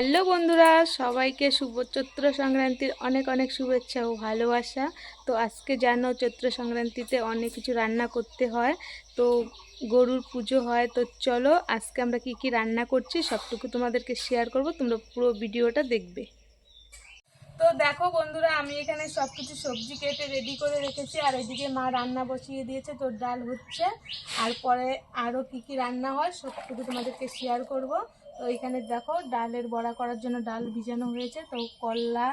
Hello বন্ধুরা, সবাইকে শুভ চৈত্র সংক্রান্তির অনেক অনেক শুভেচ্ছা ও ভালোবাসা। তো আজকে জানো চৈত্র সংক্রান্তিতে অনেক কিছু রান্না করতে হয়, তো গরুর পুজো হয়। তো চলো আজকে আমরা কি কি রান্না করছি সবটুকু তোমাদেরকে শেয়ার করব, তোমরা পুরো ভিডিওটা দেখবে। তো দেখো বন্ধুরা, আমি এখানে সব কিছু সবজি কেটে রেডি করে রেখেছি, আর এদিকে মা রান্না বসিয়ে দিয়েছে, তোর ডাল হচ্ছে। আর পরে আরও কি কি রান্না হয় সবটুকু তোমাদেরকে শেয়ার করব। তো এখানে দেখো ডালের বড়া করার জন্য ডাল ভিজানো হয়েছে, তো করলা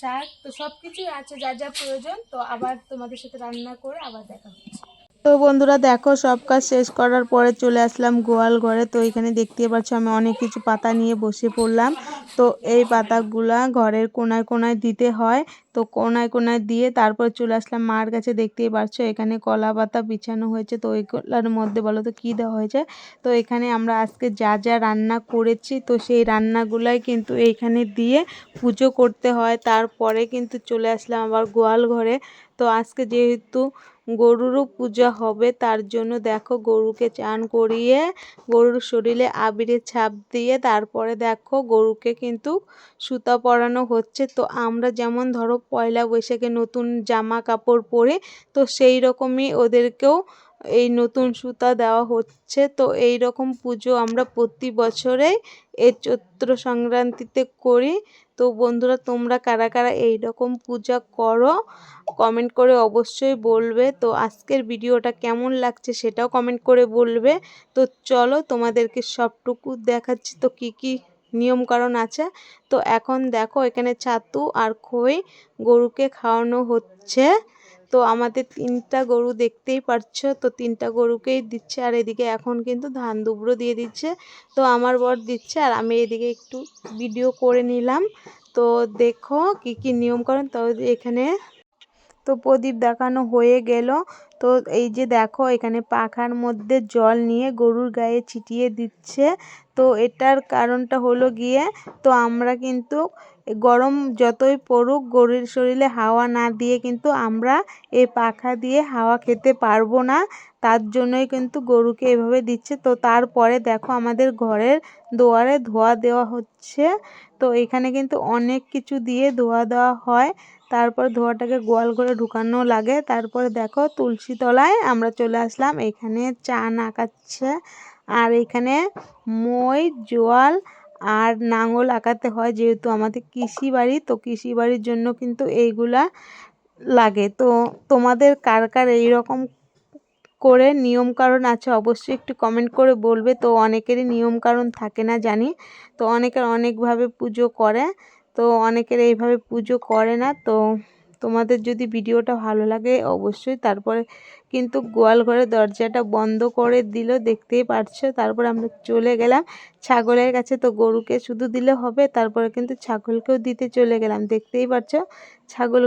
শাক, তো সব কিছুই আছে, যা যা প্রয়োজন। তো আবার তোমাদের সাথে রান্না করে আবার দেখা হচ্ছে। তো বন্ধুরা দেখো, সব কাজ শেষ করার পরে চলে আসলাম গোয়াল ঘরে। তো এখানে দেখতে পাচ্ছ আমি অনেক কিছু পাতা নিয়ে বসে পড়লাম। তো এই পাতাগুলা ঘরের কোনায় কোনায় দিতে হয়। তো কোনায় কোনায় দিয়ে তারপর চলে আসলাম মার কাছে। দেখতেই পারছ, এখানে কলা পাতা বিছানো হয়েছে। তো ওইগুলোর মধ্যে বলো তো কী দেওয়া হয়েছে? তো এখানে আমরা আজকে যা যা রান্না করেছি, তো সেই রান্নাগুলাই কিন্তু এইখানে দিয়ে পুজো করতে হয়। তারপরে কিন্তু চলে আসলাম আবার গোয়াল ঘরে। তো আজকে যেহেতু গরুরও পূজা হবে, তার জন্য দেখো গরুকে চান করিয়ে, গরুর শরীরে আবিরের ছাপ দিয়ে, তারপরে দেখো গরুকে কিন্তু সুতা পরানো হচ্ছে। তো আমরা যেমন ধরো পয়লা বৈশাখে নতুন জামা কাপড় পরে, তো সেই রকমই ওদেরকেও এই নতুন সুতা দেওয়া হচ্ছে। তো এই রকম পুজো আমরা প্রতি বছরেই এই চৈত্র সংক্রান্তিতে করি। তো বন্ধুরা, তোমরা কারা কারা এই রকম পূজা করো কমেন্ট করে অবশ্যই বলবে। তো আজকের ভিডিওটা কেমন লাগছে সেটাও কমেন্ট করে বলবে। তো চলো তোমাদেরকে সবটুকু দেখাচ্ছি। তো কি কি নিয়মকানুন আছে। তো এখন দেখো এখানে ছাতু আর খই গরুকে খাওয়ানো হচ্ছে। তো আমাদের তিনটা গরু দেখতেই পারছ, তো তিনটা গরুকেই দিচ্ছে আর এদিকে এখন কিন্তু ধান দুবড়ো দিয়ে দিচ্ছে। তো আমার বর দিচ্ছে আর আমি এদিকে একটু ভিডিও করে নিলাম। তো দেখো কি কি নিয়মকানুন, তো এখানে তো প্রদীপ দেখানো হয়ে গেল। তো এই যে দেখো, এখানে পাখার মধ্যে জল নিয়ে গরুর গায়ে ছিটিয়ে দিচ্ছে। তো এটার কারণটা হলো গিয়ে, তো আমরা কিন্তু গরম যতই পড়ুক, গরুর শরীরে হাওয়া না দিয়ে কিন্তু আমরা এই পাখা দিয়ে হাওয়া খেতে পারব না। তার জন্যই কিন্তু গরুকে এভাবে দিচ্ছে। তো তারপরে দেখো আমাদের ঘরের দুয়ারে ধোয়া দেওয়া হচ্ছে। তো এখানে কিন্তু অনেক কিছু দিয়ে ধোয়া দেওয়া হয়। তারপর ধোয়াটাকে গোয়াল করে ঢুকানো লাগে। তারপরে দেখো তুলসী তলায় আমরা চলে আসলাম। এখানে চা নাকাচ্ছে আর এখানে মই, জোয়াল আর নাঙল আঁকাতে হয় যেহেতু আমাদের কৃষি বাড়ি, তো কৃষি বাড়ির জন্য কিন্তু এইগুলা লাগে। তো তোমাদের কার কার এইরকম করে নিয়মকানুন আছে অবশ্যই একটু কমেন্ট করে বলবে। তো অনেকেরই নিয়মকানুন থাকে না জানি। তো অনেকের অনেকভাবে পুজো করে, তো অনেকের এইভাবে পুজো করে না, তো তোমাদের যদি ভিডিওটা ভালো লাগে অবশ্যই, তারপরে কিন্তু গোয়াল ঘরের দরজাটা বন্ধ করে দিল, দেখতেই পারছ? তারপরে আমরা চলে গেলাম ছাগলের কাছে। তো গরুকে শুধু দিলে হবে, তারপরে কিন্তু ছাগলকেও দিতে চলে গেলাম, দেখতেই পারছ? ছাগল